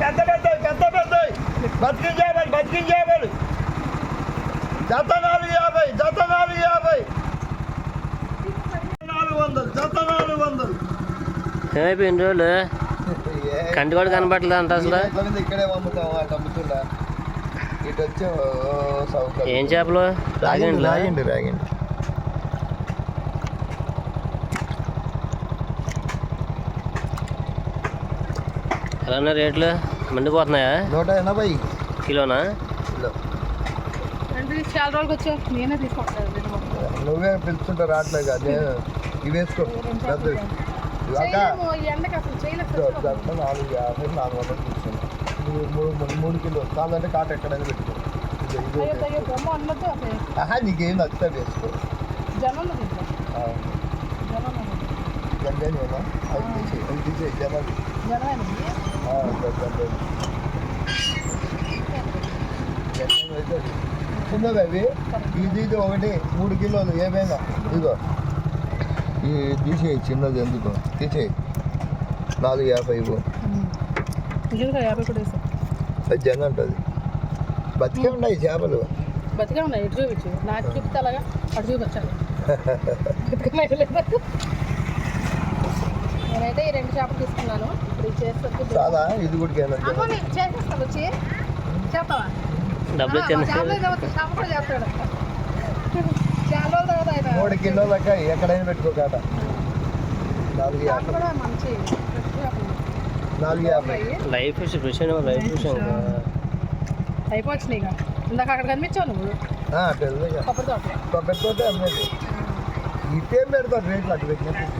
పెద్ద పెద్ద పెద్ద పెద్ద బతికిన చేపలు బతికిన చేపలు జత నాలుగు యాభై జత నాలుగు యాభై. నాలుగు వందలు జత నాలుగు వందలు ఏమైపోయింది రోజులు కంటి కూడా కనబడలేదు అంత అసలు. ఇక్కడే అమ్ముతాం అటు అమ్ముతుందా ఇటు వచ్చి ఓ సౌకర్యం. ఏం చేపలు? రాగండి రాగండి రాగండి ఎలా రేట్లు మండిపోతున్నాయా? నూట ఎనభై. కిలోనా? కిలో. అంటే చాలా రోజులకి వచ్చావు నేనే తీసుకుంటాను నువ్వే పిలుచుంటా రావట్లేదు నేను ఇవి వేసుకో. నాలుగు యాభై నాలుగు వందలు తీసుకున్నాను మూడు మూడు మూడు మూడు కిలో. కావాలంటే కాట ఎక్కడైనా పెట్టుకో. నీకేం నచ్చితే వేసుకో. జనం తింటాం ఆ, జనం అది తీసేయి చిన్నవి అవి ఇది ఇది ఒకటి మూడు కిలోలు ఏమైనా ఇదిగో. ఈ తీసేయి చిన్నది ఎందుకు? తీసేయి. నాలుగు యాభై ఇవ్వు. యాభై కూడా అది జనం ఉంటుంది బతికే ఉన్నాయి చేపలు. బతిగా ఉన్నాయి ఇటు చూపించు. నాకు చూపితే అలాగా? అటు చూపించాలి నేనైతే ఈ రెండు చేపలు తీసుకున్నాను. చాలా ఇది కూడా చేసేస్తాను వచ్చి చేస్తావా? డబ్బులు ఇచ్చాను చేస్తాడు. మూడు కిలోలక ఎక్కడైనా పెట్టుకోకాట నాలుగు యాభై. యాభై. లైఫ్ ఫిష్ ఫిష్ లైఫ్ ఇక. ఇందాక అక్కడ కనిపించావు నువ్వు. కొబ్బరి అమ్మేది. ఇటేం పెడతారు రేట్లు అటు పెట్టినట్టు?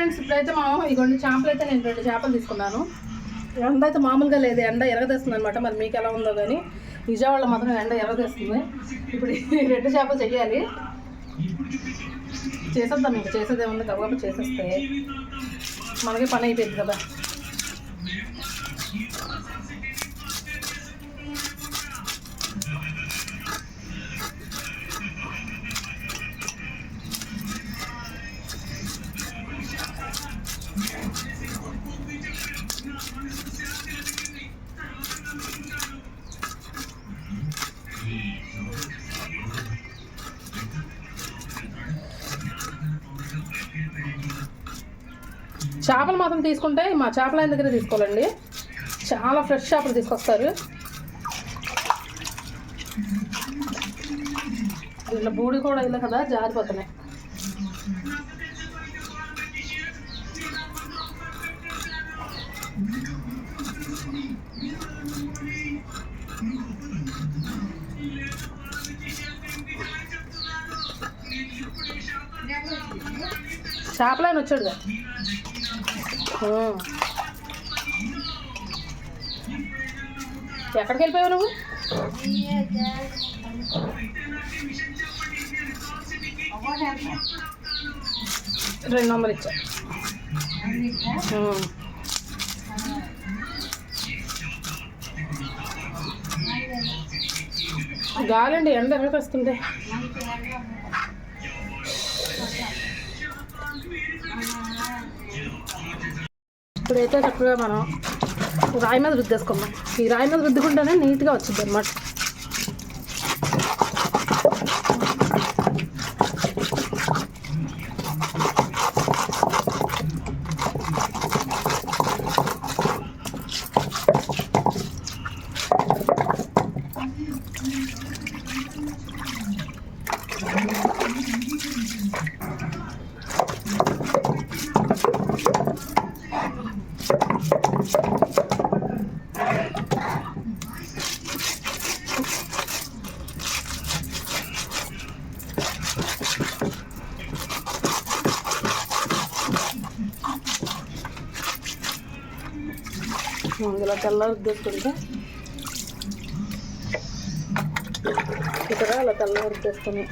ఫ్రెండ్స్ ఇప్పుడైతే మనం ఇగోండి చేపలు అయితే నేను రెండు చేపలు తీసుకున్నాను. ఎండ అయితే మామూలుగా లేదు ఎండ ఎరగదేస్తుంది అనమాట మరి మీకు ఎలా ఉందో కానీ విజయవాడలో మాత్రం ఎండ ఎరగదేస్తుంది. ఇప్పుడు రెండు చేపలు చెయ్యాలి. చేసేద్దాం ఇంకా చేసేది ఏముంది కాబట్టి చేసేస్తే. మనకి పని అయిపోయింది కదా. చేపలు మాత్రం తీసుకుంటే మా చేపల దగ్గర తీసుకోవాలండి. చాలా ఫ్రెష్ చేపలు తీసుకొస్తారు. ఇలా బూడి కూడా ఇలా కదా జారిపోతున్నాయి. చేపలైన వచ్చాడు కదా ఎక్కడికి వెళ్ళిపోయావు నువ్వు? రెండు వందలు ఇచ్చా గాలండి ఎండ ఎక్కడ వస్తుంటే ఇప్పుడైతే చక్కగా మనం రాయి మీద రుద్దేసుకుందాం. ఈ రాయి మీద రుద్దుకుంటేనే నీట్గా వచ్చింది అనమాట ఇలా తెల్ల రుద్దేసుకుంటే ఇక్కడ అలా తెల్ల రుద్దేసుకొని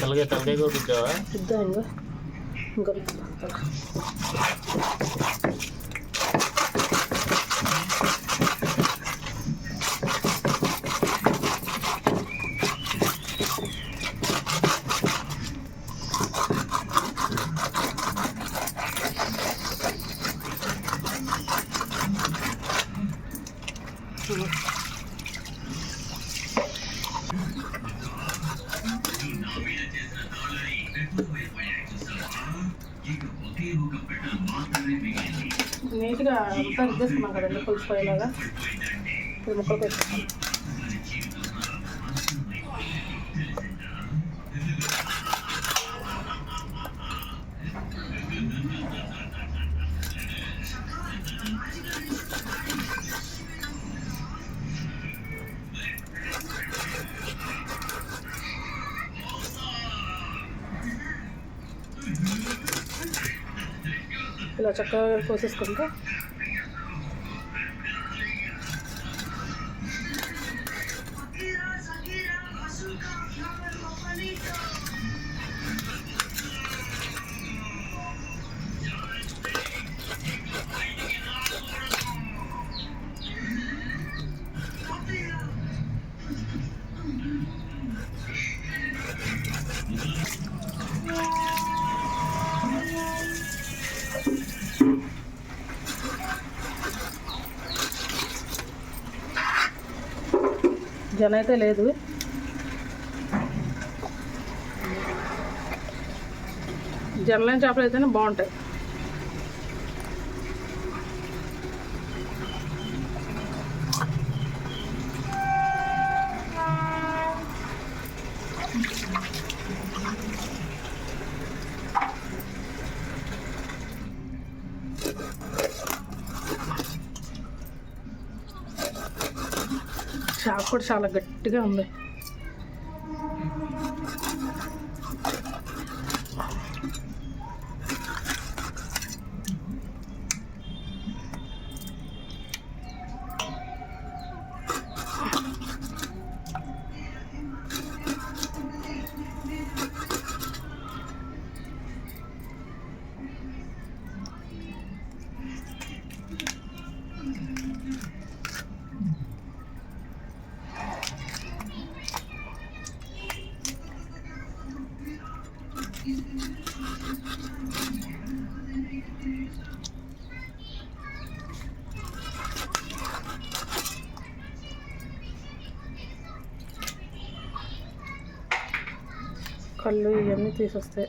తలకాయ తలకాయ కూడా కూర్చోవా ఇద్దాం ఇంకా ఇంకా రుద్దుదాం. నీట్గా కదండి ముక్కలు పెట్టుకున్నాం ఇలా చక్కగా కోసేసుకుంటే జన అయితే లేదు జనలేని చేపలు అయితేనే బాగుంటాయి. చేప కూడా చాలా గట్టిగా ఉంది. కళ్ళు ఇవన్నీ తీసొస్తాయి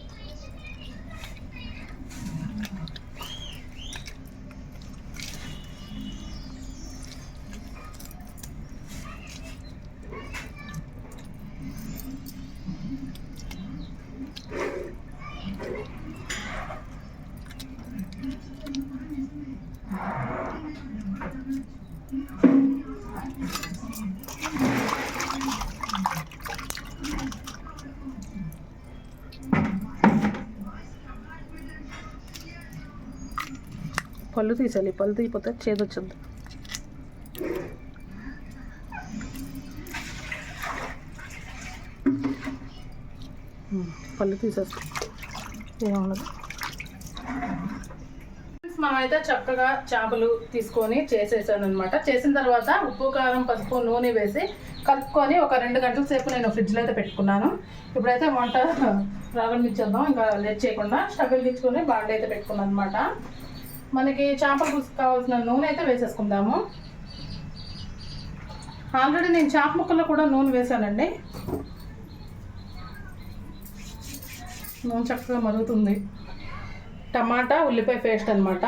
పళ్ళు తీసేయాలి. పళ్ళు తీయపోతే చేదు వచ్చింది పళ్ళు తీసేస్తాం ఏమన్నది మనమైతే చక్కగా చేపలు తీసుకొని చేసేసాను అనమాట చేసిన తర్వాత ఉప్పు కారం పసుపు నూనె వేసి కలుపుకొని ఒక రెండు గంటల సేపు నేను ఫ్రిడ్జ్లో అయితే పెట్టుకున్నాను. ఇప్పుడైతే వంట ప్రారంభించేద్దాం ఇంకా లేట్ చేయకుండా స్టవ్ తీసుకొని బాండ్ అయితే పెట్టుకున్నాను అనమాట మనకి చేపల పులుసు కావాల్సిన నూనె అయితే వేసేసుకుందాము. ఆల్రెడీ నేను చేప ముక్కల్లో కూడా నూనె వేసానండి నూనె చక్కగా మరుగుతుంది. టమాటా ఉల్లిపాయ పేస్ట్ అనమాట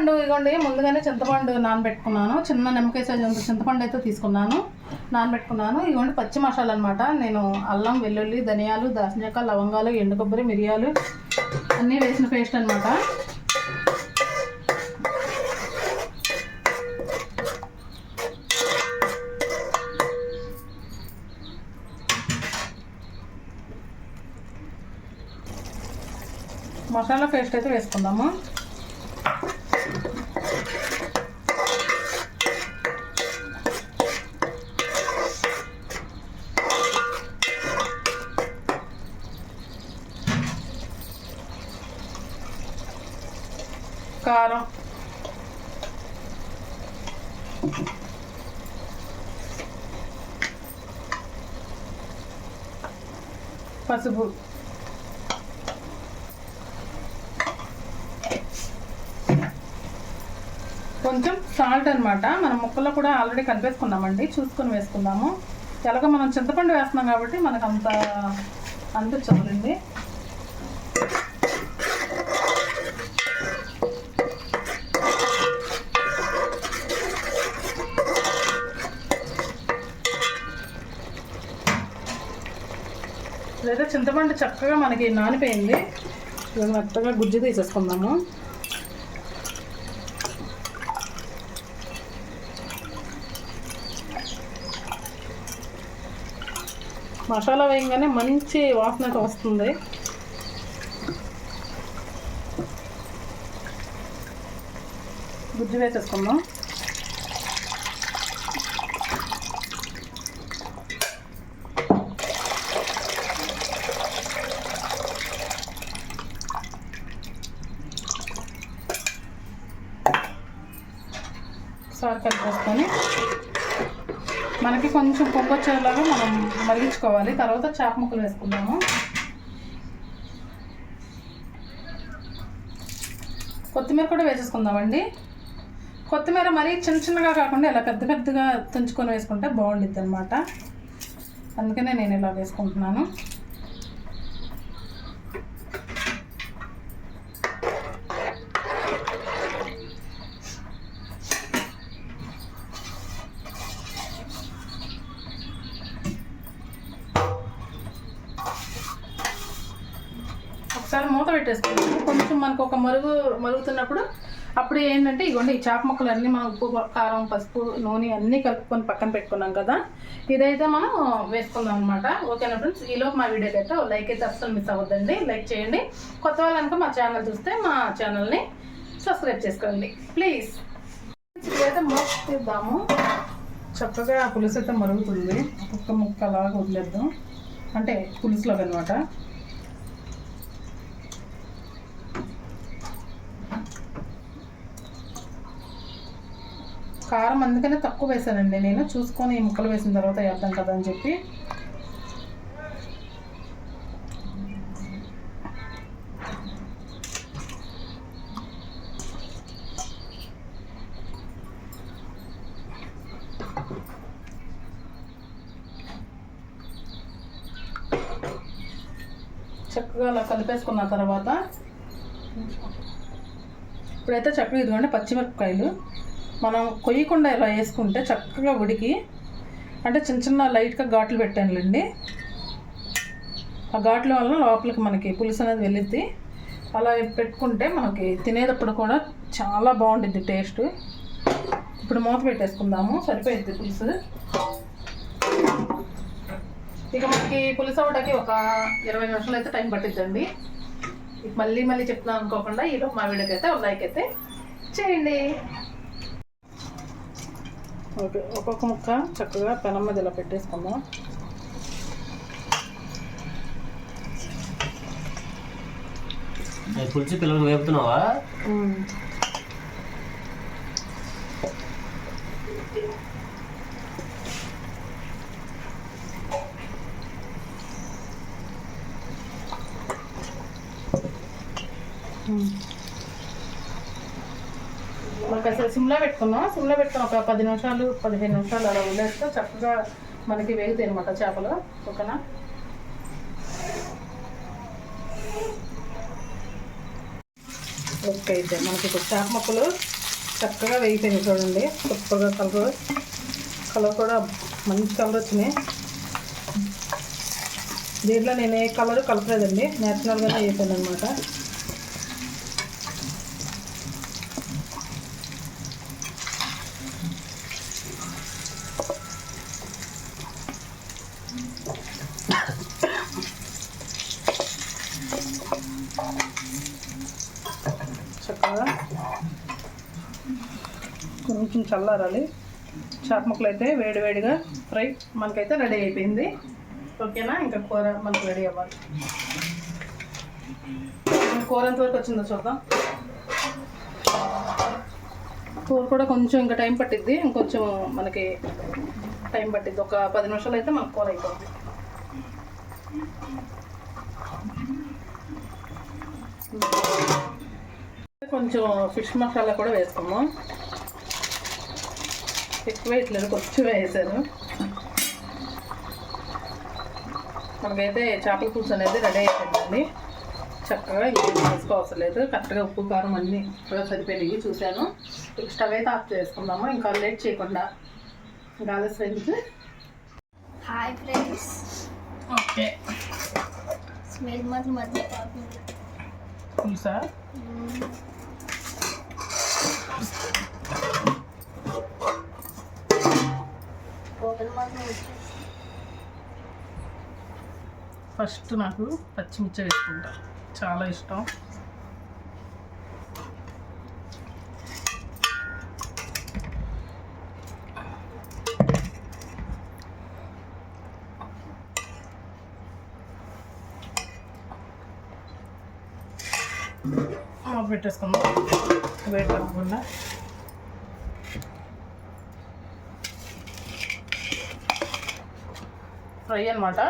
చింతపండు ఇగోండి ముందుగానే చింతపండు నానబెట్టుకున్నాను. చిన్న నిమ్మకాయ సైజు అంత చింతపండు అయితే తీసుకున్నాను. నానబెట్టుకున్నాను. ఇగోండి పచ్చి మసాలా అనమాట నేను అల్లం వెల్లుల్లి ధనియాలు దాల్చిన లవంగాలు ఎండు కొబ్బరి మిరియాలు అన్నీ వేసిన పేస్ట్ అనమాట మసాలా పేస్ట్ అయితే వేసుకుందాము కారం పసుపు కొంచెం సాల్ట్ అన్నమాట. మనం ముక్కల్లో కూడా ఆల్రెడీ కలిపేసుకున్నామండి. చూసుకొని వేసుకుందాము. ఎలాగో మనం చింతపండు వేస్తున్నాం కాబట్టి మనకు అంత అంత చాలండి. చింతపండు చక్కగా మనకి నానిపోయింది. మెత్తగా గుజ్జు తీసేసుకుందాము. మసాలా వేయగానే మంచి వాసన వస్తుంది. గుజ్జు వేసేసుకుందాం. కొంచెం మనం మరిగించుకోవాలి. తర్వాత చేప ముక్కలు వేసుకుందాము. కొత్తిమీర కూడా వేసేసుకుందామండి. కొత్తిమీర మరీ చిన్న చిన్నగా కాకుండా ఇలా పెద్ద పెద్దగా తుంచుకొని వేసుకుంటే బాగుండిద్ది అనమాట అందుకనే నేను ఇలా వేసుకుంటున్నాను. పెట్టేసుకుంటాము కొంచెం మనకు ఒక మరుగు మరుగుతున్నప్పుడు అప్పుడు ఏంటంటే ఇగోండి ఈ చేప ముక్కలు అన్నీ మనం ఉప్పు కారం పసుపు నూనె అన్నీ కలుపుకొని పక్కన పెట్టుకున్నాం కదా. ఇదైతే మనం వేసుకుందాం అనమాట ఓకేనా ఫ్రెండ్స్? ఈలోపు మా వీడియోకి అయితే లైక్ అయితే అస్సలు మిస్ అవ్వద్దండి. లైక్ చేయండి. కొత్త వాళ్ళనుక మా ఛానల్ చూస్తే మా ఛానల్ని సబ్స్క్రైబ్ చేసుకోండి. ప్లీజ్. ఇదైతే మూత తీద్దాము. చక్కగా ఆ పులుసు అయితే మరుగుతుంది. ఒక్క ముక్క అలాగా వదిలేద్దాం. అంటే పులుసులోకి అనమాట కారం అందుకనే తక్కువ వేసానండి నేను చూసుకొని ఈ ముక్కలు వేసిన తర్వాత వేద్దాం కదా అని చెప్పి. చక్కగా అలా కలిపేసుకున్న తర్వాత ఇప్పుడైతే చక్కగా ఇదిగోండి పచ్చిమిరపకాయలు. మనం కొయ్యకుండా ఇలా వేసుకుంటే చక్కగా ఉడికి అంటే చిన్న చిన్న లైట్గా ఘాట్లు పెట్టానులేండి. ఆ ఘాట్ల వల్ల లోపలికి మనకి పులుసు అనేది వెళ్ళిద్ది అలా పెట్టుకుంటే మనకి తినేటప్పుడు కూడా చాలా బాగుంటుంది టేస్ట్ ఇప్పుడు మూత పెట్టేసుకుందాము సరిపోయింది పులుసు. ఇక మనకి పులుసు అవ్వడానికి ఒక ఇరవై నిమిషాలు అయితే టైం పట్టిద్దండి. ఇక మళ్ళీ మళ్ళీ చెప్తున్నాను అనుకోకుండా ఈలోపు మా వీడియోకి అయితే ఒక లైక్ అయితే చేయండి. ఒక్కొక్క ముక్క చక్కగా పెనం మీద ఇలా పెట్టేసుకుందాం పులిచి పిల్లలు వేపుతున్నావా? మనకు అసలు సిమ్లో పెట్టుకున్నాం సిమ్లో పెట్టుకుని ఒక పది నిమిషాలు పదిహేను నిమిషాలు అలా వదిలేస్తే చక్కగా మనకి వేగుతాయి అనమాట చేపలు. ఓకేనా? ఓకే అయితే మనకి ఇప్పుడు చేప మొక్కలు చక్కగా వేగిపోయినాయి చూడండి. సూపర్గా కలర్. కలర్ కూడా మంచి కలర్ వచ్చినాయి. దీంట్లో నేను ఏ కలర్ కలపలేదండి. నేచురల్గానే వేసాను అనమాట చక్కగా కొంచెం చల్లారాలి. చేప ముక్కలు అయితే వేడివేడిగా ఫ్రై మనకైతే రెడీ అయిపోయింది. ఓకేనా? ఇంకా కూర మనకు రెడీ అవ్వాలి. కూర ఎంతవరకు వచ్చిందో చూద్దాం. కూర కూడా కొంచెం ఇంకా టైం పట్టిద్ది. ఇంకొంచెం మనకి టైం పట్టింది ఒక పది నిమిషాలు అయితే మనకు కూర అయిపోతుంది కొంచెం ఫిష్ మసాలా కూడా వేసుకుందాం ఎక్కువ వేయట్లేదు కొంచెం వేసాను. మనకైతే చేపల పులుసు అనేది రెడీ అయిపోయిందండి. చక్కగా ఇంకేం వేసుకోవసరం లేదు. కరెక్ట్గా ఉప్పు కారం అన్నీ కూడా సరిపోయినాయి చూశాను. ఇక స్టవ్ అయితే ఆఫ్ చేసుకుందాము. ఇంకా లేట్ చేయకుండా ఎందుకు హాయ్ ఫ్రెండ్స్ ఓకే స్మెల్ మాత్రం మధ్య పొగలు మాత్రం ఫస్ట్ నాకు పచ్చిమిర్చి వేసుకుంటా. చాలా ఇష్టం. పెట్టేసుకుందాం. వేడి అవ్వకుండా ఫ్రై అనమాట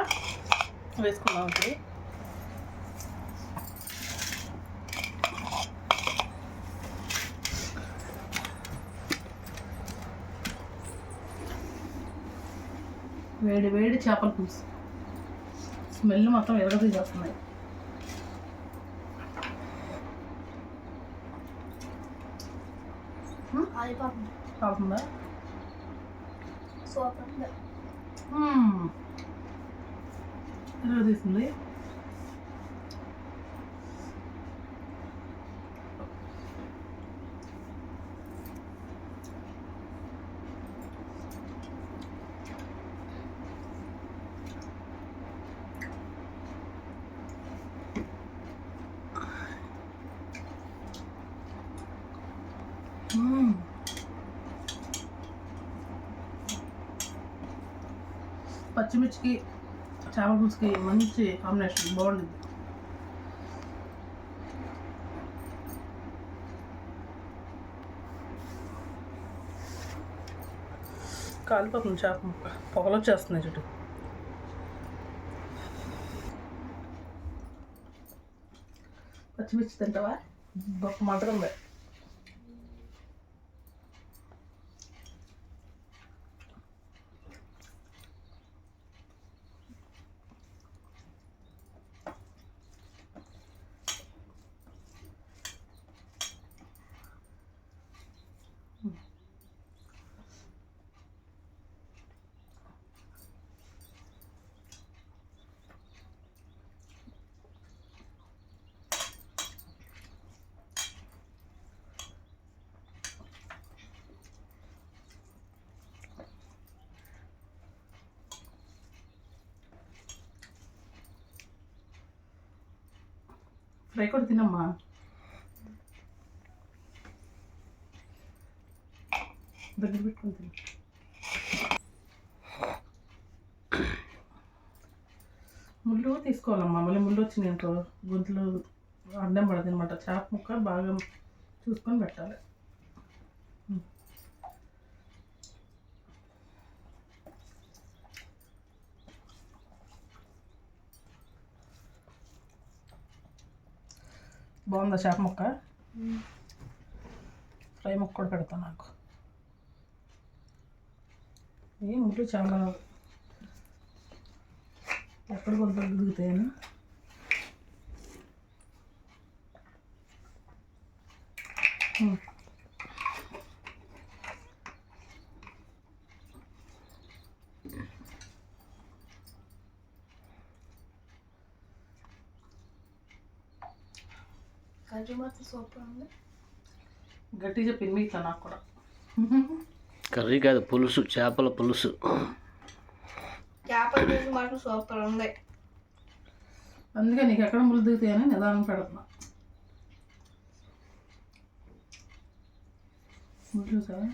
వేసుకుందాం ఇప్పుడు. వేడి వేడి చేపల పులుసు. స్మెల్ మొత్తం ఎరగదీసేస్తున్నాయి ఆలిపాపం కాకుండా. సూపర్ ఎరగదీసింది పచ్చిమిర్చికి చేపల పులుసుకి మంచి కాంబినేషన్ బాగుంటుంది. కాలిపోతుంది చేప ముక్క. పొగలు వచ్చేస్తున్నాయి చుట్టూ. పచ్చిమిర్చి తింటావా? గొప్ప మటన్ ఉంది ఫ్రై కూడా తినమ్మా. దగ్గర పెట్టుకుని తిన. ముళ్ళు తీసుకోవాలమ్మా. మళ్ళీ ముళ్ళు వచ్చినాయి అనుకో గొంతులో అడ్డం పడదు అనమాట. చేప ముక్క బాగా చూసుకొని పెట్టాలి. బాగుందా చేప ముక్క? ఫ్రై ముక్క కూడా పెడతాను నాకు. ఏ ముట్లు చాలా ఎక్కడ కొంత దిగుతాయని ఉమ్. కర్రీ మాత్రం సూపర్ ఉంది. గట్టి చెప్పింది మీ ఇట్లా నాకు కూడా. కర్రీ కాదు పులుసు చేపల పులుసు. చేపల పులుసు మాత్రం సూపర్ ఉంది. అందుకే నీకు ఎక్కడ ముళ్ళు దిగుతాయని నిదానం పెడుతున్నా. ముళ్ళు సార్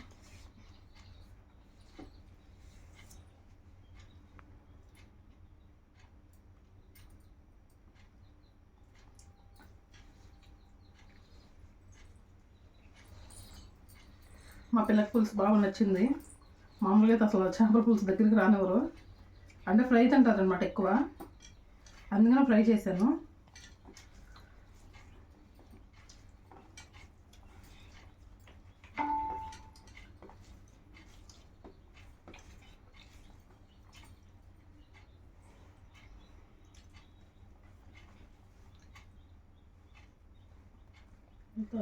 మా పిల్లకి పులుసు బాగా నచ్చింది. మామూలుగా అయితే అసలు చేపల పులుసు దగ్గరికి రానివ్వరు. అంటే ఫ్రై తింటారనమాట ఎక్కువ. అందుకనే ఫ్రై చేశాను.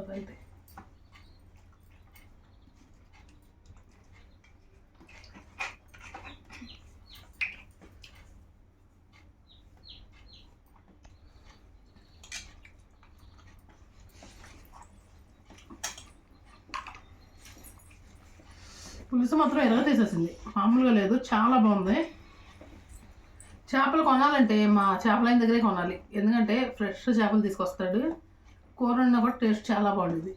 అయితే పులుసు మాత్రం ఎరగ తీసేసింది. మామూలుగా లేదు చాలా బాగుంది. చేపలు కొనాలంటే మా చేపలైన దగ్గరే కొనాలి. ఎందుకంటే ఫ్రెష్ చేపలు తీసుకొస్తాడు. కూర ఉన్నా కూడా టేస్ట్ చాలా బాగుంటుంది.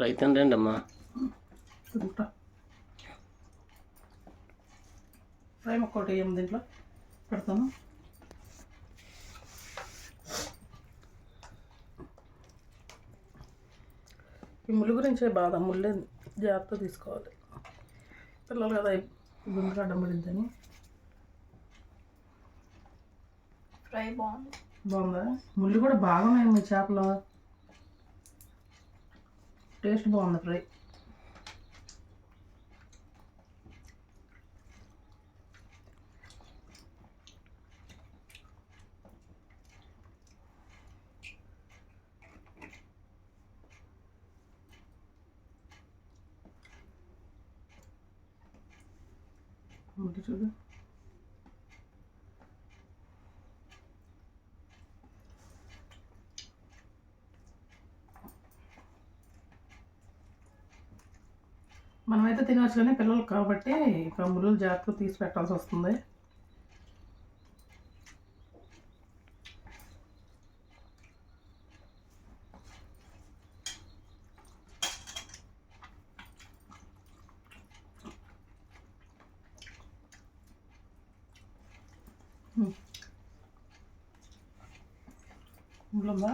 ఫ్రై తినండి అమ్మా ఫ్రై ఒక్కటి వేయం దీంట్లో. పెడతాను. ఈ ముళ్ళు గురించే బాధ. ముళ్ళే జాగ్రత్త తీసుకోవాలి. పిల్లలు కదా గుండె అడ్డం పడిందని ఫ్రై బాగుంది. బాగుందా? ముళ్ళు కూడా బాగున్నాయి మీ చేపలు. టేస్ట్ బాగుంది ఫ్రై ముళ్ళు చూడు మనమైతే తినవచ్చు కానీ పిల్లలు కాబట్టి ఇక ముళ్ళు జాగ్రత్తగా తీసి పెట్టాల్సి వస్తుంది ఉమ్. ముళ్ళు ఉందా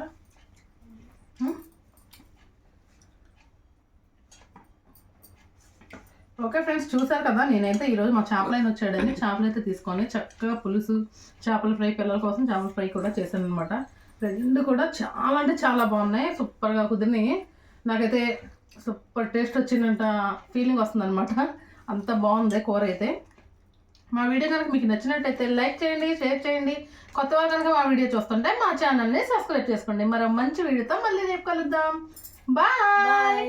ఉమ్. ఓకే ఫ్రెండ్స్ చూసారు కదా నేనైతే ఈరోజు మా చేపలైన వచ్చాడని చేపలు అయితే తీసుకొని చక్కగా పులుసు చేపల ఫ్రై పిల్లల కోసం చేపల ఫ్రై కూడా చేశాను అనమాట రెండు కూడా చాలా అంటే చాలా బాగున్నాయి. సూపర్గా కుదిరినాయి. నాకైతే సూపర్ టేస్ట్ వచ్చిందంట ఫీలింగ్ వస్తుందన్నమాట. అంత బాగుంది కూర అయితే. మా వీడియో కనుక మీకు నచ్చినట్టయితే లైక్ చేయండి షేర్ చేయండి. కొత్త వాళ్ళు కనుక మా వీడియో చూస్తుంటే మా ఛానల్ని సబ్స్క్రైబ్ చేసుకోండి. మరో మంచి వీడియోతో మళ్ళీ రేపు కలుద్దాం. బాయ్